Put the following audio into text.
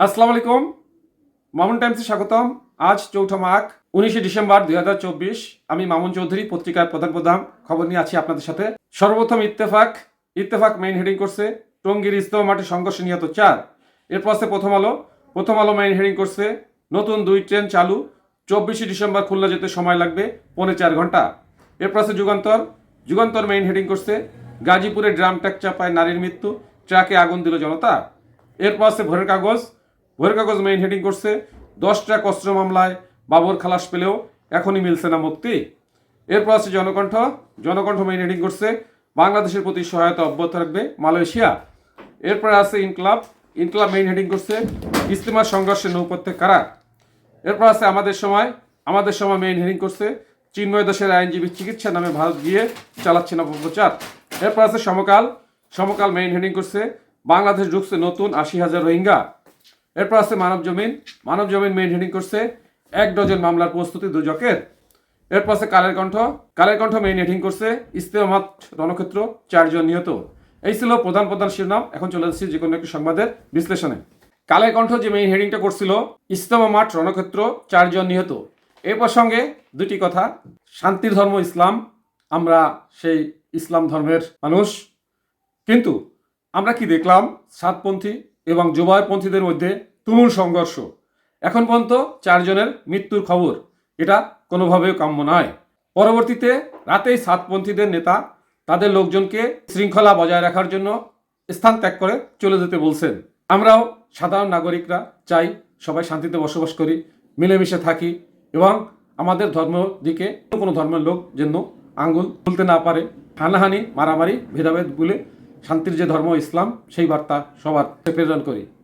আসসালামু আলাইকুম। মামুন টাইমসে স্বাগতম। আজ চৌঠা মাঘ, উনিশে ডিসেম্বর দুই হাজার চব্বিশ। আমি মামুন চৌধুরী, পত্রিকার প্রধান প্রধান। খবর নিয়ে আছি আপনাদের সাথে। সর্বপ্রথম ইত্তেফাক। ইত্তেফাক মেইন হেডিং করছে টঙ্গীর ইস্তমা মাঠে সংঘর্ষে নিহত চার। এরপর আছে প্রথম আলো। প্রথম আলো মেইন হেডিং করছে, নতুন দুই ট্রেন চালু। চব্বিশে ডিসেম্বর খুলনা যেতে সময় লাগবে, পৌনে চার ঘণ্টা। এরপর আছে যুগান্তর। যুগান্তর মেইন হেডিং করছে, গাজীপুরে ড্রাম ট্যাক চাপায় নারীর মৃত্যু, ট্রাকে আগুন দিল জনতা। এরপর আছে ভোরের কাগজ। কাগজ মেইন হেডিং করছে। দশ ট্রাক অস্ত্র মামলায় বাবর খালাস পেলেও এখনই মিলছে না মুক্তি। এরপর আছে জনকণ্ঠ। জনকণ্ঠ মেইন হেডিং করছে। বাংলাদেশের প্রতি সহায়তা অব্যাহত রাখবে মালয়েশিয়া। এরপর আছে ইনকলাব। ইনকলাব মেইন হেডিং করছে ইস্তেমার সংঘর্ষে নৌপথ্যে কারা? এরপর আছে আমাদের সময়। আমাদের সময় মেইন হেডিং করছে চিন্ময় দাসের আইনজীবী চিকিৎসা নামে ভারত গিয়ে চালাচ্ছে না অপপ্রচার। এরপর আছে সমকাল। সমকাল মেইন হেডিং করছে বাংলাদেশ ঢুকছে নতুন আশি হাজার রোহিঙ্গা। এরপর আছে মানব জমিন। মানব জমিন মেইন হেডিং করছে। এক ডজন মামলার প্রস্তুতি দুজকের এরপর আছে কালের কণ্ঠ। কালের কণ্ঠ মেইন হেডিং করছে ইস্তেমাত রণক্ষেত্র চারজন নিহত। এই ছিল প্রধান প্রধান শিরোনাম। এখন চলে যাচ্ছি যে কোনো একটি সংবাদের বিশ্লেষণে। কালের কণ্ঠ যে মেইন হেডিংটা করছিল ইস্তেমা মাঠ রণক্ষেত্র চারজন নিহত। এ প্রসঙ্গে দুটি কথা। শান্তির ধর্ম ইসলাম। আমরা সেই ইসলাম ধর্মের মানুষ। কিন্তু আমরা কি দেখলাম? সাতপন্থী এবং জোবায়পন্থীদের মধ্যে তুমুল সংঘর্ষ। এখন পর্যন্ত চারজনের মৃত্যুর খবর। এটা কোনোভাবেও কাম্য নয়। পরবর্তীতে রাতেই সাতপন্থীদের নেতা তাদের লোকজনকে শৃঙ্খলা বজায় রাখার জন্য স্থান ত্যাগ করে চলে যেতে বলছেন। আমরাও সাধারণ নাগরিকরা চাই সবাই শান্তিতে বসবাস করি, মিলেমিশে থাকি এবং আমাদের ধর্ম দিকে কোনো ধর্মের লোক যেন আঙ্গুল তুলতে না পারে। হানাহানি, মারামারি, ভেদাভেদ বলে শান্তির যে ধর্ম, ইসলাম, সেই বার্তা সবার প্রেরণ করি।